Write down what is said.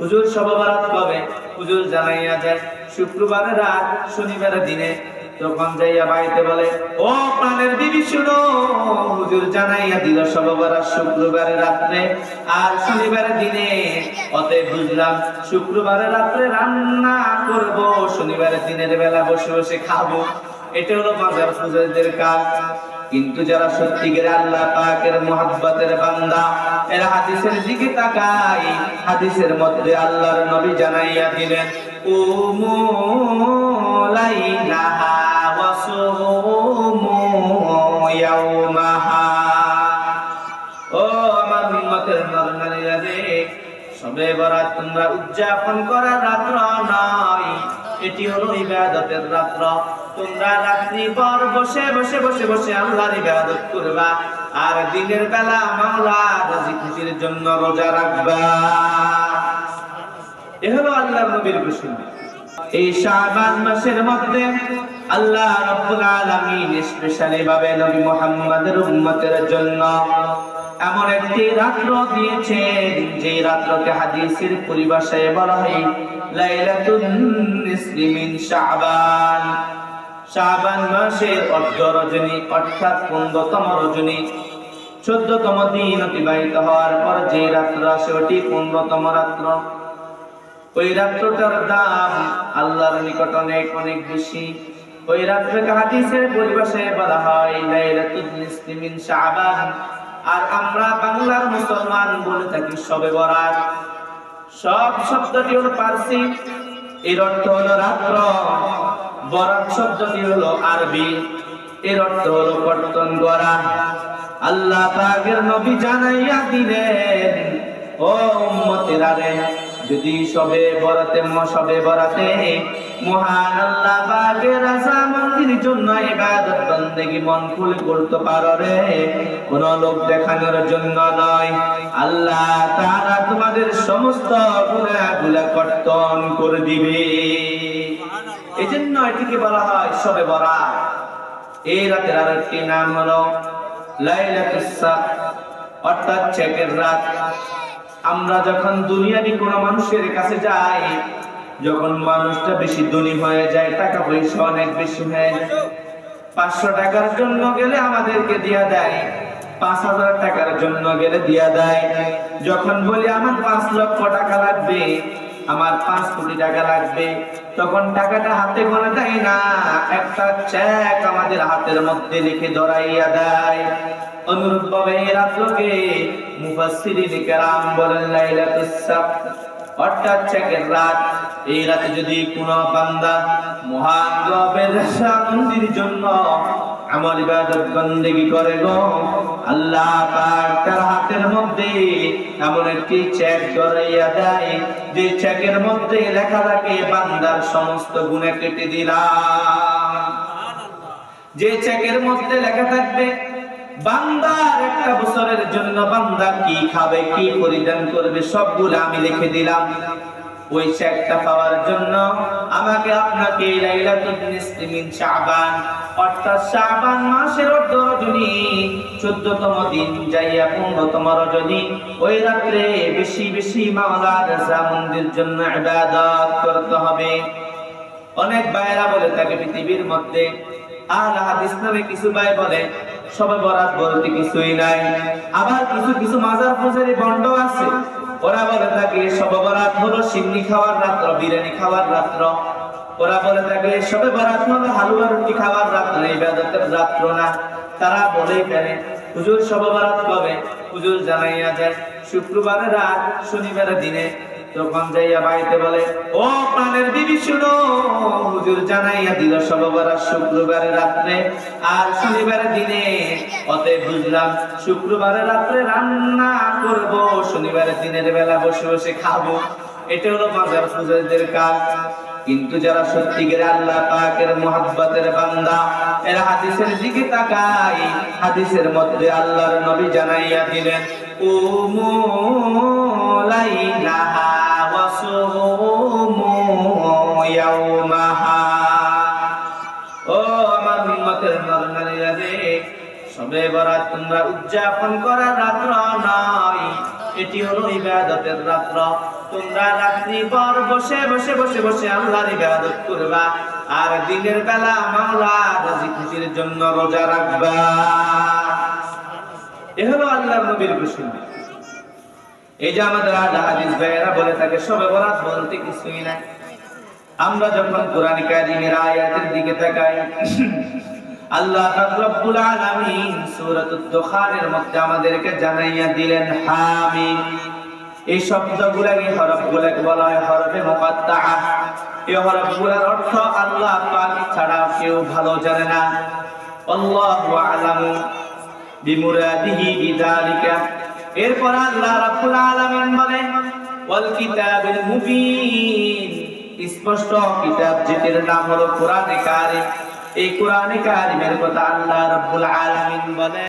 হুজুর সবাবারাত কবে হুজুর জানাইয়া যায় শুক্রবারের রাত শনিবারের দিনে তখন যাইয়া বাড়িতে বলে, ও প্রাণের বিবি, শুনো। হুজুর জানাইয়া দিল সবাবারাত শুক্রবারের রাত্রে, আর শনিবারের দিনে। অতএব বুঝলাম শুক্রবারের রাত্রে রান্না করব শনিবারের দিনের বেলা বসে বসে খাব। এটা হলো মাজার পূজারীদের কাজ। কিন্তু যারা সত্যিকার আল্লাহ পাকের মোহাব্বতের বান্দা, এরা হাদিসের দিকে তাকায়, হাদিসের মধ্যে আল্লাহর নবী জানাইয়া দিলেন, ও ইয়াউমাহা। ও আমার রে সবে তোমরা উদযাপন করার রাত্র নয়, এটি হলো ইবাদতের রাত্র। তোমরা রাত্রি পর বসে বসে বসে বসে আল্লাহর ইবাদত করবা। আর দিনের বেলা মাওলা রাজি খুশির জন্য রোজা রাখবা। এ হলো আল্লাহর নবীর ঘোষণা এই শাবান মাসের মধ্যে আল্লাহ রাব্বুল আলামিন স্পেশালি ভাবে নবী মুহাম্মদের উম্মতের জন্য এমন একটি রাত্র দিয়েছেন যে রাত্রকে হাদিসের পরিভাষায় বলা হয় লাইলাতুন নিসফি মিন শাবান। শাবান মাসের অর্ধ রজনী, অর্থাৎ পনেরোতম রজনী। চোদ্দতম দিন অতিবাহিত হওয়ার পর যে রাত্র আসে ওটি পনেরোতম রাত্র। ওই রাত্রটার দাম আল্লাহর নিকট অনেক অনেক বেশি। ওই রাত্রকে হাদিসের পরিভাষায় বলা হয়, লাইলাতুল নিসফি শাবান আর আমরা বাংলার মুসলমান বলে থাকি সবে বরাত। সব শব্দটি হলো পার্সি। এর অর্থ হলো রাত্র। বরাত শব্দটি হলো আরবি। এর অর্থ হলো কর্তন করা আল্লাহ পাকের নবী জানাইয়া দিলেন, ও উম্মতেরা রে যদি সবে বরাতে সবে বরাতে মহান আল্লাহ পাকের রাজা মন্দির জন্য ইবাদত বন্দেগি মন খুলে করতে পারো রে। কোন লোক দেখানোর জন্য নয়। আল্লাহ তারা তোমাদের সমস্ত গুনাহগুলা কর্তন করে দিবে। এই জন্য এটিকে বলা হয় সবে বরাত। এই রাতের আরেকটি নাম হলো লাইলাতুস সাব অর্থাৎ চেকের রাত। আমরা যখন দুনিয়াবি কোনো মানুষের কাছে যাই যখন মানুষটা বেশি ধনী হয়ে যায়, টাকা পয়সা অনেক বেশি হয়ে যায়। পাঁচশো টাকার জন্য গেলে আমাদেরকে দিয়া দেয়। পাঁচ হাজার টাকার জন্য গেলে দিয়া দেয়। যখন বলি, আমার পাঁচ লক্ষ টাকা লাগবে, আমার পাঁচ কোটি টাকা লাগবে, তখন টাকাটা হাতে করে দেয় না। একটা চেক আমাদের হাতের মধ্যে লিখে ধরাইয়া দেয়। অনুরূপ ভাবে রাত্রকে কেরাম বলেন, লাইলাতুস সাব অর্থাৎ চেকের রাত। এই রাতে যদি কোনো বান্দা মহান শান্তির জন্য আমল ইবাদত বন্দেগী করে গো, আল্লাহ পাক তার হাতের মধ্যে এমন একটি চেক ধরাইয়া দেয়, যে চেকের মধ্যে লেখা থাকে, বান্দার সমস্ত গুণে কেটে দিলাম। যে চেকের মধ্যে লেখা থাকবে বান্দার একটা বছরের জন্য বান্দা কি খাবে, কি পরিধান করবে, সবগুলো আমি লিখে দিলাম। ওই চেকটা পাওয়ার জন্য আমাকে আপনাকে লাইলাতুল শাবান, অর্থাৎ শাবান মাসের অর্ধ রজনী 14তম দিন যাইয়া 15তম রজনী। ওই রাত্রে বেশি বেশি মাওলার জামন্দির জন্য ইবাদত করতে হবে। অনেক ভাইরা বলে থাকে পৃথিবীর মধ্যে আর হাদিস নামে কিছু ভাই বলে সবে বরাত বলতে কিছুই নাই। আবার কিছু কিছু মাজার পূজারি বন্ড আছে। ওরা বলে থাকে সবে বরাত হলো সিন্নি খাওয়ার রাত্র, বিরিয়ানি খাওয়ার রাত্র। ওরা বলে থাকে সবে বরাত হলো হালুয়া রুটি খাওয়ার রাত্র ইবাদতের রাত্র না। তারা বলেই ফেলে, হুজুর সবে বরাত কবে? হুজুর জানাইয়া যায় শুক্রবারের রাত শনিবারের দিনে। তখন যাইয়া বাড়িতে বলে, ও প্রাণের বিবি, শুনো, হুজুর জানাইয়া দিল সববার শুক্রবার রাত্রে। আর শনিবার দিনে, অতএব বুঝলাম, শুক্রবার রাত্রে রান্না করব শনিবার দিনের বেলা বসে বসে খাব। এটা হলো মাজার পূজাদের কাজ। কিন্তু যারা সত্যিকার আল্লাহ পাকের মোহাব্বতের বান্দা, এরা হাদিসের দিকে তাকায়, হাদিসের মধ্যে আল্লাহর নবী জানাইয়া দিলেন ও বরাত তোমরা উদযাপন করার রাত্র নয় এটি হলো ইবাদতের রাত্র। তোমরা রাত্রি পর বসে বসে বসে বসে আল্লাহর ইবাদত করবা। আর দিনের বেলা মাওলা রাজি খুশির জন্য রোজা রাখবা। এ হলো আল্লাহর নবীর ঘোষণা এই যে আমাদের আল্লাহ হাদিস ভাইয়েরা বলে থাকে, সবে বরাত বলতে কিছুই নাই। আমরা যখন কোরআন কারিমের আয়াতের দিকে তাকাই আল্লাহ রব্বুল আলামিন সূরাতুদ দুখানের মধ্যে আমাদেরকে জানাইয়া দিলেন, হামিম। এই শব্দগুলোকে হরফগুলোকে বলা হয় হরফে মুকাত্তাআ। এই হরফগুলোর অর্থ আল্লাহ পাক ছাড়া কেউ ভালো জানে না। আল্লাহু আলামু বিমুরাদিহি এরপর আল্লাহ রাব্বুল আলামিন বলেন, ওয়াল কিতাবিল মুবিন। স্পষ্ট কিতাব যেটির নাম হলো কোরআনে কারিম। এই কোরআনে কারিমের কথা আল্লাহ রব্বুল আলামিন বলেন